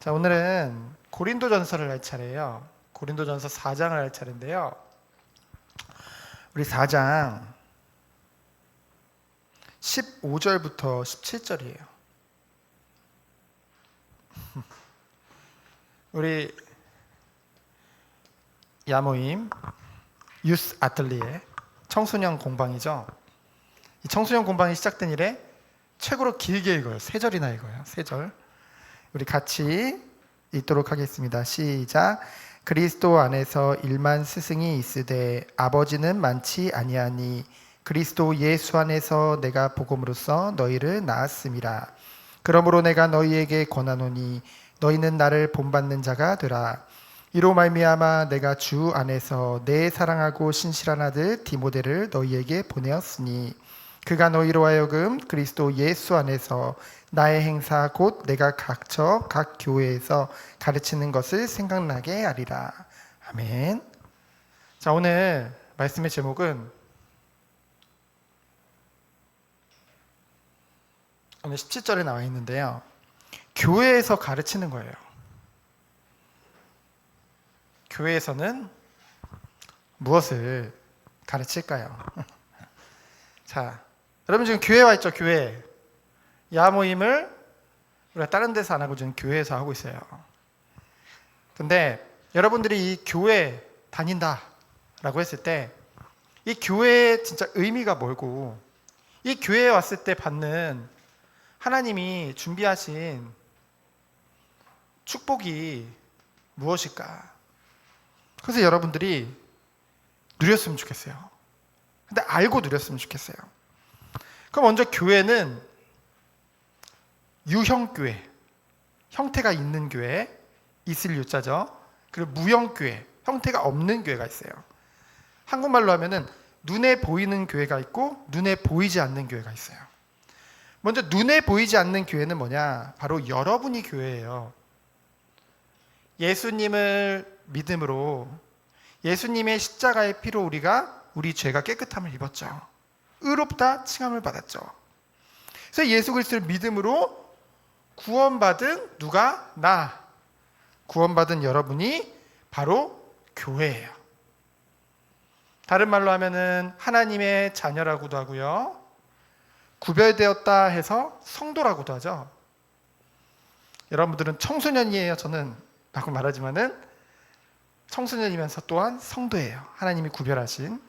자, 오늘은 고린도전서를 할 차례예요. 고린도전서 4장을 할 차례인데요. 우리 4장 15절부터 17절이에요. 우리 야모임 유스 아틀리에 청소년 공방이죠. 이 청소년 공방이 시작된 이래 최고로 길게 읽어요. 세 절이나 읽어요. 세 절. 우리 같이 읽도록 하겠습니다. 시작. 그리스도 안에서 일만 스승이 있으되 아버지는 많지 아니하니 그리스도 예수 안에서 내가 복음으로써 너희를 낳았음이라. 그러므로 내가 너희에게 권하노니 너희는 나를 본받는 자가 되라. 이로 말미암아 내가 주 안에서 내 사랑하고 신실한 아들 디모데를 너희에게 보내었으니 그가 너희로 하여금 그리스도 예수 안에서 나의 행사 곧 내가 각처 각 교회에서 가르치는 것을 생각나게 하리라. 아멘. 자, 오늘 말씀의 제목은 오늘 17절에 나와 있는데요. 교회에서 가르치는 거예요. 교회에서는 무엇을 가르칠까요? 자, 여러분 지금 교회 와 있죠, 교회. 야 모임을 우리가 다른 데서 안 하고 지금 교회에서 하고 있어요. 근데 여러분들이 이 교회 다닌다 라고 했을 때 이 교회의 진짜 의미가 뭘고 이 교회에 왔을 때 받는 하나님이 준비하신 축복이 무엇일까? 그래서 여러분들이 누렸으면 좋겠어요. 근데 알고 누렸으면 좋겠어요. 그럼 먼저 교회는 유형교회, 형태가 있는 교회, 있을 유자죠. 그리고 무형교회, 형태가 없는 교회가 있어요. 한국말로 하면은 눈에 보이는 교회가 있고 눈에 보이지 않는 교회가 있어요. 먼저 눈에 보이지 않는 교회는 뭐냐? 바로 여러분이 교회예요. 예수님을 믿음으로 예수님의 십자가의 피로 우리가 우리 죄가 깨끗함을 입었죠. 의롭다 칭함을 받았죠. 그래서 예수 그리스도를 믿음으로 구원받은 누가 나 구원받은 여러분이 바로 교회예요. 다른 말로 하면은 하나님의 자녀라고도 하고요. 구별되었다 해서 성도라고도 하죠. 여러분들은 청소년이에요. 저는 라고 말하지만은 청소년이면서 또한 성도예요. 하나님이 구별하신.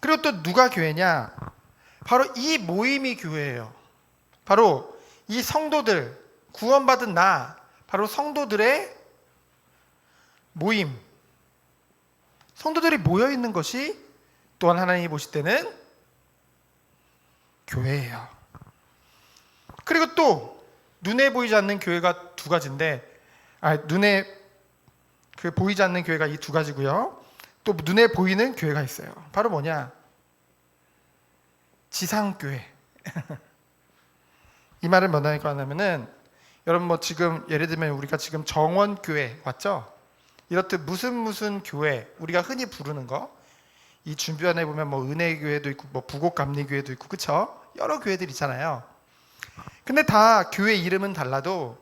그리고 또 누가 교회냐? 바로 이 모임이 교회예요. 바로 이 성도들, 구원받은 나, 바로 성도들의 모임. 성도들이 모여 있는 것이 또한 하나님이 보실 때는 교회예요. 그리고 또 눈에 보이지 않는 교회가 두 가지인데, 아 눈에 그 보이지 않는 교회가 이 두 가지고요. 또 눈에 보이는 교회가 있어요. 바로 뭐냐? 지상교회. 이 말을 뭐라고 하냐면은 여러분 뭐 지금 예를 들면 우리가 지금 정원 교회 왔죠? 이렇듯 무슨 무슨 교회 우리가 흔히 부르는 거이 준비안에 보면 뭐 은혜 교회도 있고 뭐 부곡 감리 교회도 있고 그쵸? 여러 교회들 있잖아요. 근데 다 교회 이름은 달라도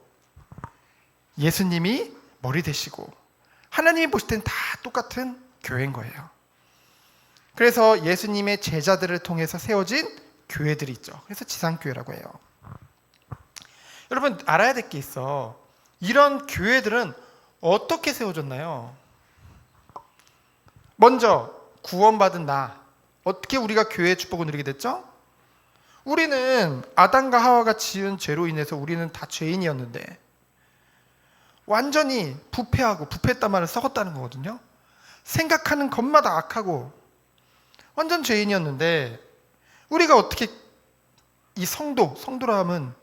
예수님이 머리 되시고 하나님이 보실 땐 다 똑같은 교회인 거예요. 그래서 예수님의 제자들을 통해서 세워진 교회들이 있죠. 그래서 지상교회라고 해요. 여러분 알아야 될 게 있어. 이런 교회들은 어떻게 세워졌나요? 먼저 구원받은 나 어떻게 우리가 교회의 축복을 누리게 됐죠? 우리는 아담과 하와가 지은 죄로 인해서 우리는 다 죄인이었는데 완전히 부패하고 부패했단 말은 썩었다는 거거든요. 생각하는 것마다 악하고 완전 죄인이었는데 우리가 어떻게 이 성도, 성도라 함은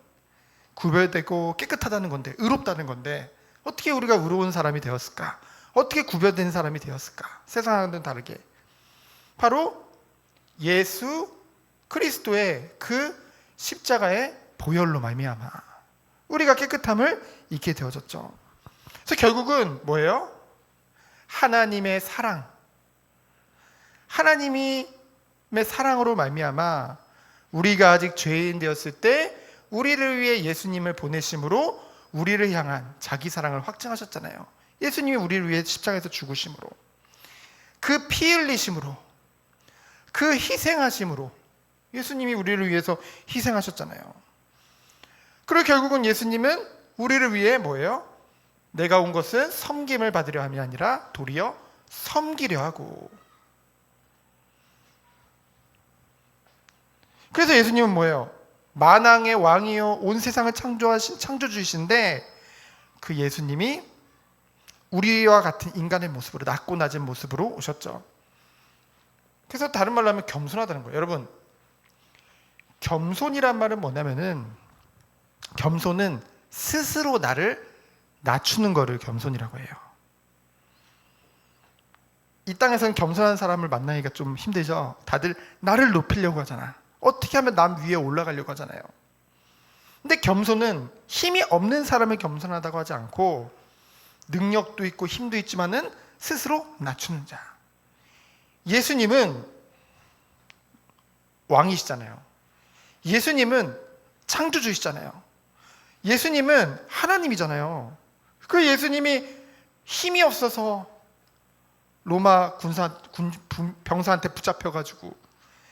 구별되고 깨끗하다는 건데 의롭다는 건데 어떻게 우리가 의로운 사람이 되었을까? 어떻게 구별된 사람이 되었을까? 세상과는 다르게 바로 예수 그리스도의 그 십자가의 보혈로 말미암아 우리가 깨끗함을 잊게 되어졌죠. 그래서 결국은 뭐예요? 하나님의 사랑. 하나님의 사랑으로 말미암아 우리가 아직 죄인 되었을 때 우리를 위해 예수님을 보내심으로 우리를 향한 자기 사랑을 확증하셨잖아요. 예수님이 우리를 위해 십자가에서 죽으심으로 그 피 흘리심으로 그 희생하심으로 예수님이 우리를 위해서 희생하셨잖아요. 그리고 결국은 예수님은 우리를 위해 뭐예요? 내가 온 것은 섬김을 받으려 함이 아니라 도리어 섬기려 하고. 그래서 예수님은 뭐예요? 만왕의 왕이요 온 세상을 창조하신 창조주이신데 그 예수님이 우리와 같은 인간의 모습으로 낮고 낮은 모습으로 오셨죠. 그래서 다른 말로 하면 겸손하다는 거예요. 여러분 겸손이란 말은 뭐냐면은 겸손은 스스로 나를 낮추는 거를 겸손이라고 해요. 이 땅에서는 겸손한 사람을 만나기가 좀 힘들죠. 다들 나를 높이려고 하잖아. 어떻게 하면 남 위에 올라가려고 하잖아요. 근데 겸손은 힘이 없는 사람을 겸손하다고 하지 않고 능력도 있고 힘도 있지만은 스스로 낮추는 자. 예수님은 왕이시잖아요. 예수님은 창조주이시잖아요. 예수님은 하나님이잖아요. 그 예수님이 힘이 없어서 로마 군사 군 분- 병사한테 붙잡혀 가지고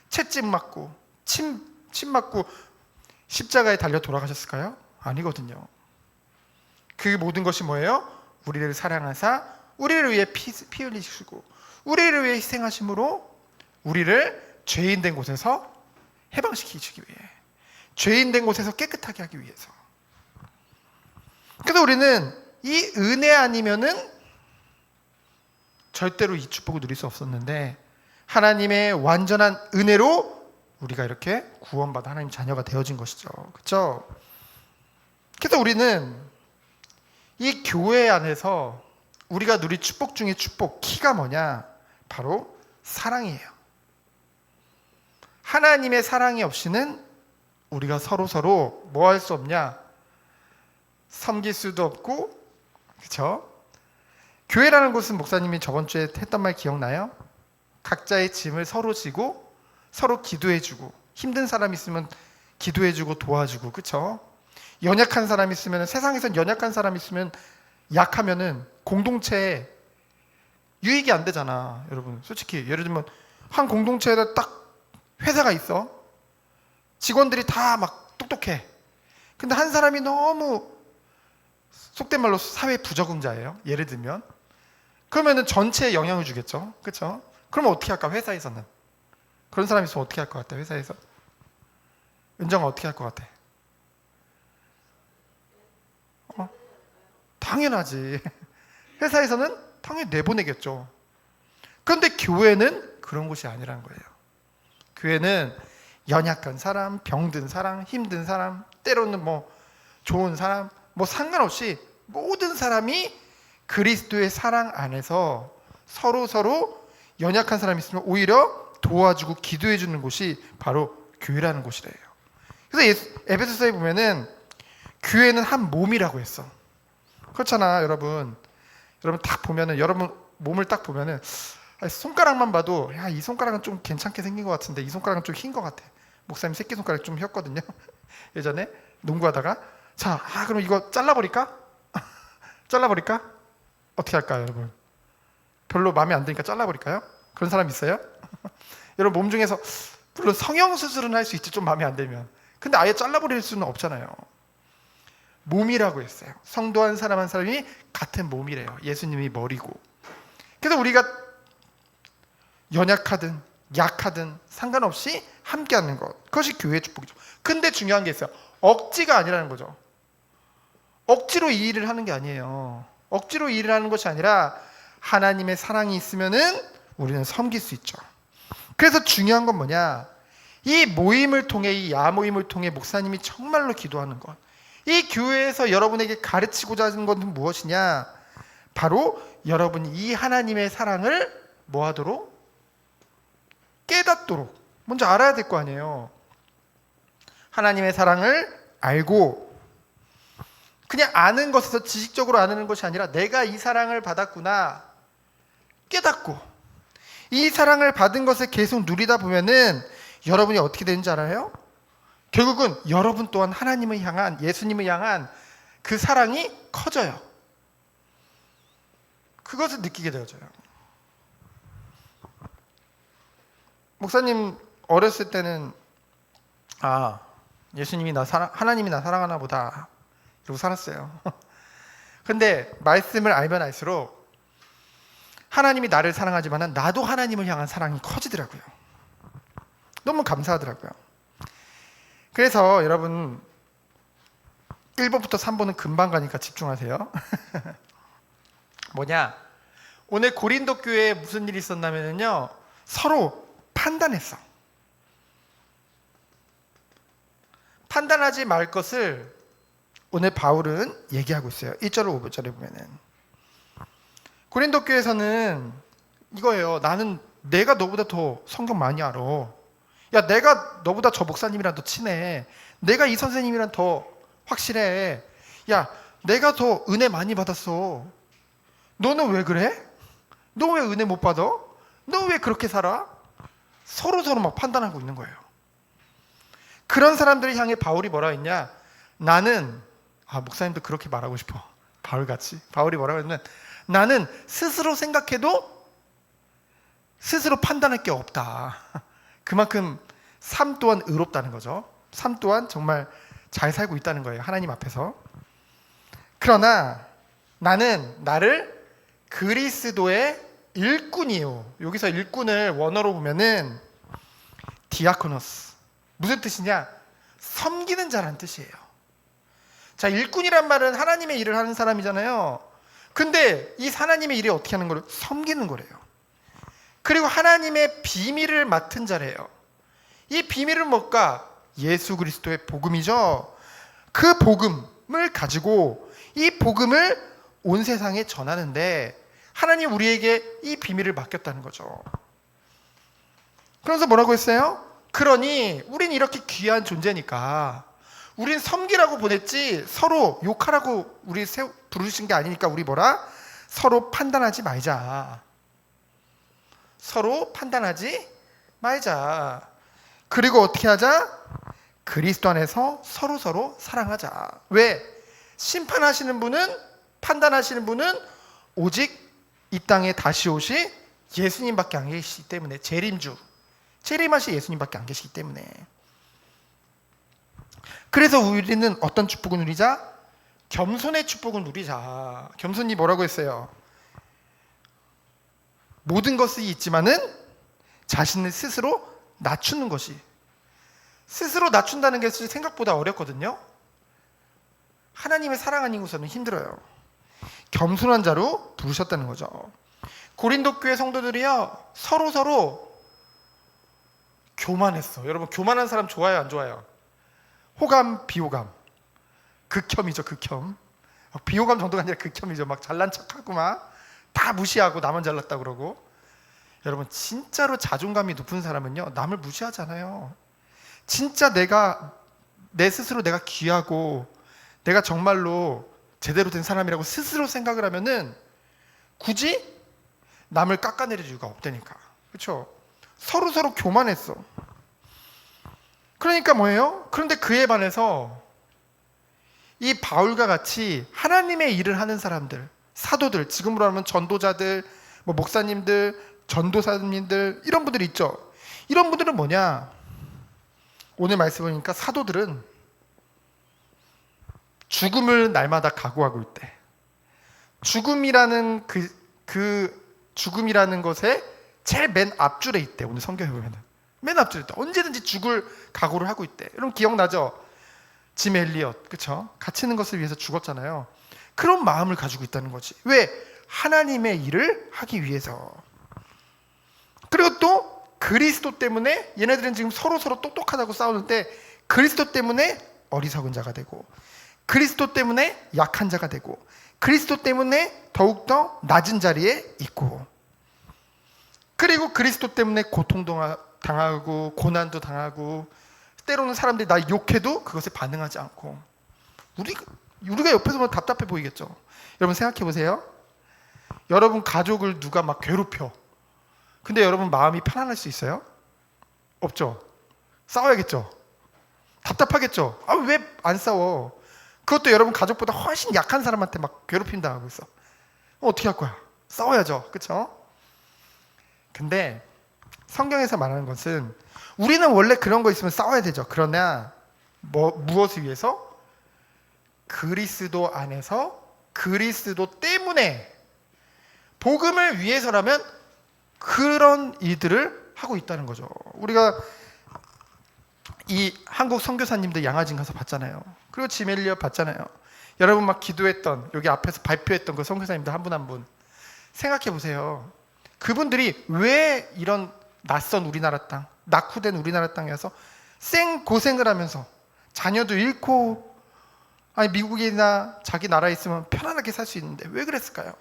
채찍 맞고 침, 침 맞고 십자가에 달려 돌아가셨을까요? 아니거든요. 그 모든 것이 뭐예요? 우리를 사랑하사 우리를 위해 피, 피 흘리시고 우리를 위해 희생하심으로 우리를 죄인 된 곳에서 해방시키시기 위해 죄인 된 곳에서 깨끗하게 하기 위해서 그래서 우리는 이 은혜 아니면은 절대로 이 축복을 누릴 수 없었는데 하나님의 완전한 은혜로 우리가 이렇게 구원받아 하나님 자녀가 되어진 것이죠. 그렇죠? 그래서 우리는 이 교회 안에서 우리가 누릴 축복 중에 축복 키가 뭐냐? 바로 사랑이에요. 하나님의 사랑이 없이는 우리가 서로 서로 뭐 할 수 없냐? 섬길 수도 없고 그렇죠? 교회라는 곳은 목사님이 저번 주에 했던 말 기억나요? 각자의 짐을 서로 지고 서로 기도해주고 힘든 사람 있으면 기도해주고 도와주고 그쵸? 연약한 사람 있으면 세상에선 연약한 사람 있으면 약하면은 공동체에 유익이 안 되잖아 여러분. 솔직히 예를 들면 한 공동체에다 딱 회사가 있어. 직원들이 다 막 똑똑해. 근데 한 사람이 너무 속된 말로 사회 부적응자예요 예를 들면. 그러면은 전체에 영향을 주겠죠 그쵸? 그러면 어떻게 할까 회사에서는 그런 사람 있으면 어떻게 할 것 같아 회사에서? 은정아 어떻게 할 것 같아? 어? 당연하지. 회사에서는 당연히 내보내겠죠. 그런데 교회는 그런 곳이 아니라는 거예요. 교회는 연약한 사람, 병든 사람, 힘든 사람, 때로는 뭐 좋은 사람, 뭐 상관없이 모든 사람이 그리스도의 사랑 안에서 서로 서로 연약한 사람이 있으면 오히려 도와주고 기도해 주는 곳이 바로 교회라는 곳이래요. 그래서 에베소서에 보면은 교회는 한 몸이라고 했어. 그렇잖아, 여러분. 여러분 딱 보면은 여러분 몸을 딱 보면은 아, 손가락만 봐도 야 이 손가락은 좀 괜찮게 생긴 것 같은데 이 손가락은 좀 흰 것 같아. 목사님 새끼 손가락 좀 휘었거든요. 예전에 농구하다가 자, 아 그럼 이거 잘라버릴까? 잘라버릴까? 어떻게 할까요, 여러분? 별로 마음에 안 드니까 잘라버릴까요? 그런 사람 있어요? 여러분 몸 중에서 물론 성형 수술은 할 수 있지 좀 마음에 안 들면. 근데 아예 잘라버릴 수는 없잖아요. 몸이라고 했어요. 성도 한 사람 한 사람이 같은 몸이래요. 예수님이 머리고. 그래서 우리가 연약하든 약하든 상관없이 함께하는 것 그것이 교회의 축복이죠. 근데 중요한 게 있어요. 억지가 아니라는 거죠. 억지로 이 일을 하는 게 아니에요. 억지로 이 일을 하는 것이 아니라 하나님의 사랑이 있으면은 우리는 섬길 수 있죠 그래서 중요한 건 뭐냐? 이 모임을 통해 이 야모임을 통해 목사님이 정말로 기도하는 것. 이 교회에서 여러분에게 가르치고자 하는 것은 무엇이냐? 바로 여러분이 이 하나님의 사랑을 뭐 하도록 깨닫도록 먼저 알아야 될 거 아니에요. 하나님의 사랑을 알고 그냥 아는 것에서 지식적으로 아는 것이 아니라 내가 이 사랑을 받았구나 깨닫고 이 사랑을 받은 것을 계속 누리다 보면은 여러분이 어떻게 되는지 알아요? 결국은 여러분 또한 하나님을 향한 예수님을 향한 그 사랑이 커져요. 그것을 느끼게 되어져요. 목사님 어렸을 때는 아 예수님이 나 사랑 하나님이 나 사랑하나 보다 이러고 살았어요. 근데 말씀을 알면 알수록 하나님이 나를 사랑하지만은 나도 하나님을 향한 사랑이 커지더라고요. 너무 감사하더라고요. 그래서 여러분 1번부터 3번은 금방 가니까 집중하세요. 뭐냐? 오늘 고린도 교회에 무슨 일이 있었냐면요. 서로 판단했어. 판단하지 말 것을 오늘 바울은 얘기하고 있어요. 1절 5절에 보면은 고린도 교회에서는 이거예요. 나는 내가 너보다 더 성경 많이 알아. 야, 내가 너보다 저 목사님이랑 더 친해. 내가 이 선생님이랑 더 확실해. 야, 내가 더 은혜 많이 받았어. 너는 왜 그래? 너 왜 은혜 못 받아? 너 왜 그렇게 살아? 서로 서로 막 판단하고 있는 거예요. 그런 사람들을 향해 바울이 뭐라 했냐? 나는 아 목사님도 그렇게 말하고 싶어. 바울 같이. 바울이 뭐라고 했냐면 나는 스스로 생각해도 스스로 판단할 게 없다. 그만큼 삶 또한 의롭다는 거죠. 삶 또한 정말 잘 살고 있다는 거예요. 하나님 앞에서. 그러나 나는 나를 그리스도의 일꾼이요. 여기서 일꾼을 원어로 보면은 디아코노스. 무슨 뜻이냐? 섬기는 자라는 뜻이에요. 자, 일꾼이란 말은 하나님의 일을 하는 사람이잖아요. 근데 이 하나님의 일이 어떻게 하는 거를 섬기는 거래요. 그리고 하나님의 비밀을 맡은 자래요. 이 비밀은 뭘까? 예수 그리스도의 복음이죠. 그 복음을 가지고 이 복음을 온 세상에 전하는데 하나님 우리에게 이 비밀을 맡겼다는 거죠. 그래서 뭐라고 했어요? 그러니 우린 이렇게 귀한 존재니까 우린 섬기라고 보냈지 서로 욕하라고 우리 세, 부르신 게 아니니까 우리 뭐라? 서로 판단하지 말자. 서로 판단하지 말자. 그리고 어떻게 하자? 그리스도 안에서 서로 서로 사랑하자. 왜? 심판하시는 분은 판단하시는 분은 오직 이 땅에 다시 오시 예수님밖에 안 계시기 때문에 재림주 재림하시 예수님밖에 안 계시기 때문에 그래서 우리는 어떤 축복을 누리자? 겸손의 축복을 누리자. 겸손이 뭐라고 했어요? 모든 것이 있지만은 자신을 스스로 낮추는 것이 스스로 낮춘다는 게 생각보다 어렵거든요. 하나님의 사랑 아니고서는 힘들어요. 겸손한 자로 부르셨다는 거죠. 고린도 교회 성도들이요 서로 서로 교만했어. 여러분 교만한 사람 좋아요, 안 좋아요? 호감, 비호감, 극혐이죠, 극혐. 비호감 정도가 아니라 극혐이죠. 막 잘난 척하고 막 다 무시하고 나만 잘났다 그러고. 여러분 진짜로 자존감이 높은 사람은요 남을 무시하잖아요. 진짜 내가 내 스스로 내가 귀하고 내가 정말로 제대로 된 사람이라고 스스로 생각을 하면은 굳이 남을 깎아내릴 이유가 없다니까. 그렇죠? 서로 서로 교만했어. 그러니까 뭐예요? 그런데 그에 반해서 이 바울과 같이 하나님의 일을 하는 사람들, 사도들, 지금으로 하면 전도자들, 뭐 목사님들, 전도사님들 이런 분들 있죠. 이런 분들은 뭐냐? 오늘 말씀 보니까 사도들은 죽음을 날마다 각오하고 있대. 죽음이라는 그, 그 죽음이라는 것에 제일 맨 앞줄에 있대. 오늘 성경에 보면은. 맨 앞줄에 있다. 언제든지 죽을 각오를 하고 있대. 여러분 기억나죠? 짐 엘리엇. 그쵸? 갇히는 것을 위해서 죽었잖아요. 그런 마음을 가지고 있다는 거지. 왜? 하나님의 일을 하기 위해서. 그리고 또 그리스도 때문에 얘네들은 지금 서로 서로 똑똑하다고 싸우는데 그리스도 때문에 어리석은 자가 되고 그리스도 때문에 약한 자가 되고 그리스도 때문에 더욱더 낮은 자리에 있고 그리고 그리스도 때문에 고통도 당하고 고난도 당하고 때로는 사람들이 나 욕해도 그것에 반응하지 않고 우리 우리가 옆에서 보면 답답해 보이겠죠. 여러분 생각해 보세요. 여러분 가족을 누가 막 괴롭혀. 근데 여러분 마음이 편안할 수 있어요? 없죠. 싸워야겠죠. 답답하겠죠. 아 왜 안 싸워? 그것도 여러분 가족보다 훨씬 약한 사람한테 막 괴롭힘 당하고 있어. 어, 어떻게 할 거야? 싸워야죠. 그렇죠? 근데 성경에서 말하는 것은 우리는 원래 그런 거 있으면 싸워야 되죠. 그러나 뭐 무엇을 위해서? 그리스도 안에서 그리스도 때문에 복음을 위해서라면 그런 일들을 하고 있다는 거죠. 우리가 이 한국 선교사님들 양아진 가서 봤잖아요. 그리고 지멜리어 봤잖아요. 여러분 막 기도했던 여기 앞에서 발표했던 그 선교사님들 한 분 한분 생각해 보세요. 그분들이 왜 이런 낯선 우리나라 땅, 낙후된 우리나라 땅에서 생 고생을 하면서 자녀도 잃고 아니 미국이나 자기 나라에 있으면 편안하게 살 수 있는데 왜 그랬을까요?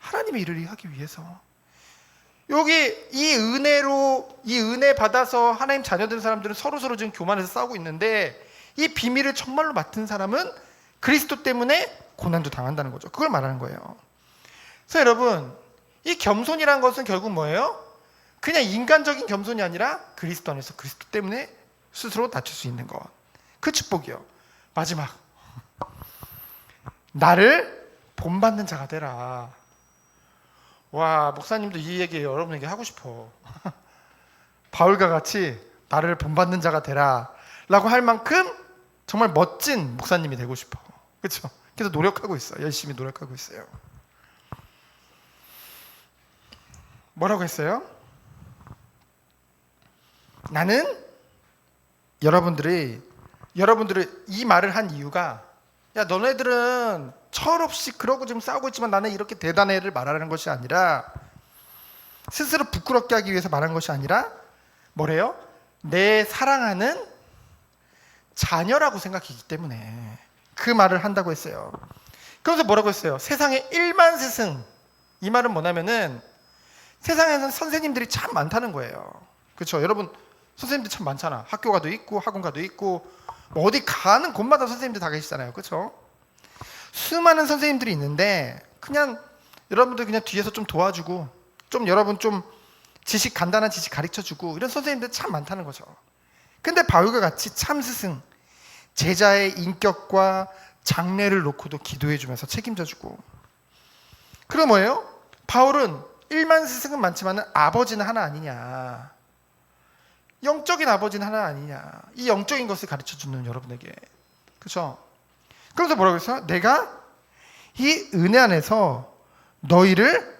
하나님의 일을 하기 위해서. 여기 이 은혜로 이 은혜 받아서 하나님 자녀된 사람들은 서로 서로 지금 교만해서 싸우고 있는데 이 비밀을 정말로 맡은 사람은 그리스도 때문에 고난도 당한다는 거죠. 그걸 말하는 거예요. 그래서 여러분 이 겸손이란 것은 결국 뭐예요? 그냥 인간적인 겸손이 아니라 그리스도 안에서 그리스도 때문에 스스로 낮출 수 있는 것. 그 축복이요. 마지막 나를 본받는 자가 되라. 와 목사님도 이 얘기 여러분에게 하고 싶어. 바울과 같이 나를 본받는 자가 되라 라고 할 만큼 정말 멋진 목사님이 되고 싶어. 그렇죠? 그래서 노력하고 있어. 열심히 노력하고 있어요. 뭐라고 했어요? 나는 여러분들이 여러분들이 이 말을 한 이유가 야 너네들은 철없이 그러고 지금 싸우고 있지만 나는 이렇게 대단해를 말하는 것이 아니라 스스로 부끄럽게 하기 위해서 말한 것이 아니라 뭐래요? 내 사랑하는 자녀라고 생각하기 때문에 그 말을 한다고 했어요. 그래서 뭐라고 했어요? 세상에 1만 스승 이 말은 뭐냐면은 세상에는 선생님들이 참 많다는 거예요. 그렇죠? 여러분 선생님들 참 많잖아. 학교 가도 있고 학원 가도 있고 뭐 어디 가는 곳마다 선생님들 다 계시잖아요. 그렇죠? 수많은 선생님들이 있는데 그냥 여러분들 그냥 뒤에서 좀 도와주고 좀 여러분 좀 지식 간단한 지식 가르쳐 주고 이런 선생님들 참 많다는 거죠. 근데 바울과 같이 참 스승 제자의 인격과 장래를 놓고도 기도해 주면서 책임져 주고 그럼 뭐예요? 바울은 일만 스승은 많지만 아버지는 하나 아니냐. 영적인 아버지는 하나 아니냐. 이 영적인 것을 가르쳐 주는 여러분에게. 그렇죠? 그래서 뭐라고 했어요? 내가 이 은혜 안에서 너희를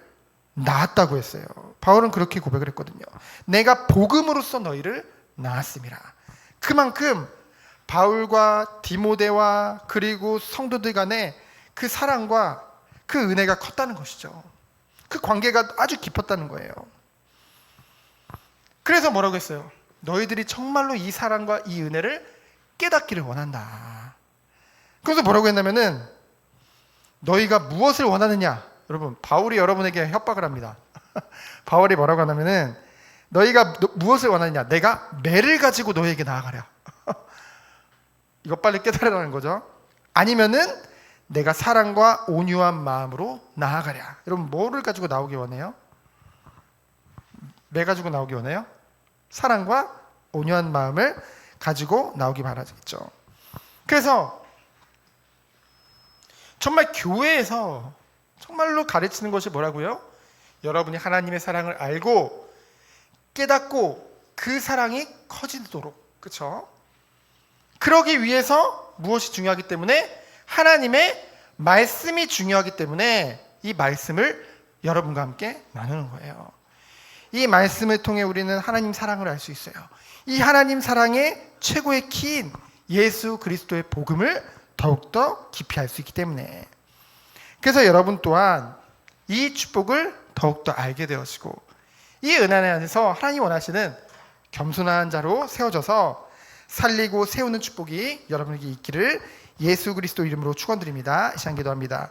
낳았다고 했어요. 바울은 그렇게 고백을 했거든요. 내가 복음으로써 너희를 낳았습니다. 그만큼 바울과 디모데와 그리고 성도들 간의 그 사랑과 그 은혜가 컸다는 것이죠. 그 관계가 아주 깊었다는 거예요. 그래서 뭐라고 했어요? 너희들이 정말로 이 사랑과 이 은혜를 깨닫기를 원한다. 그래서 뭐라고 했냐면은 너희가 무엇을 원하느냐? 여러분, 바울이 여러분에게 협박을 합니다. 바울이 뭐라고 하냐면은 너희가 너- 무엇을 원하느냐? 내가 매를 가지고 너희에게 나아가랴. 이거 빨리 깨달으라는 거죠. 아니면은 내가 사랑과 온유한 마음으로 나아가랴. 여러분 뭐를 가지고 나오기 원해요? 매 가지고 나오기 원해요? 사랑과 온유한 마음을 가지고 나오기 바라겠죠. 그래서 정말 교회에서 정말로 가르치는 것이 뭐라고요? 여러분이 하나님의 사랑을 알고 깨닫고 그 사랑이 커지도록 그렇죠? 그러기 위해서 무엇이 중요하기 때문에 하나님의 말씀이 중요하기 때문에 이 말씀을 여러분과 함께 나누는 거예요. 이 말씀을 통해 우리는 하나님 사랑을 알 수 있어요. 이 하나님 사랑의 최고의 키인 예수 그리스도의 복음을 더욱더 깊이 알 수 있기 때문에 그래서 여러분 또한 이 축복을 더욱더 알게 되어지고 이 은혜 안에서 하나님 원하시는 겸손한 자로 세워져서 살리고 세우는 축복이 여러분에게 있기를 예수 그리스도 이름으로 축원드립니다. 이 시간 기도합니다.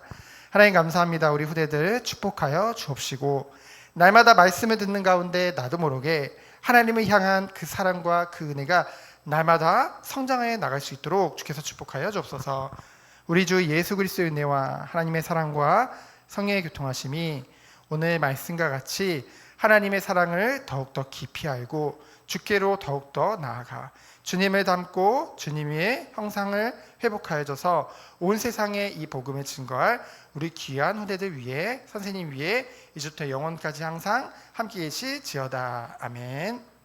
하나님 감사합니다. 우리 후대들 축복하여 주옵시고 날마다 말씀을 듣는 가운데 나도 모르게 하나님을 향한 그 사랑과 그 은혜가 날마다 성장해 나갈 수 있도록 주께서 축복하여 주옵소서. 우리 주 예수 그리스도의 은혜와 하나님의 사랑과 성령의 교통하심이 오늘 말씀과 같이 하나님의 사랑을 더욱더 깊이 알고 주께로 더욱더 나아가 주님을 닮고 주님의 형상을 회복하여줘서 온 세상에 이 복음을 증거할 우리 귀한 후대들 위해 선생님 위해 이주부터 영원까지 항상 함께 계시지어다 아멘.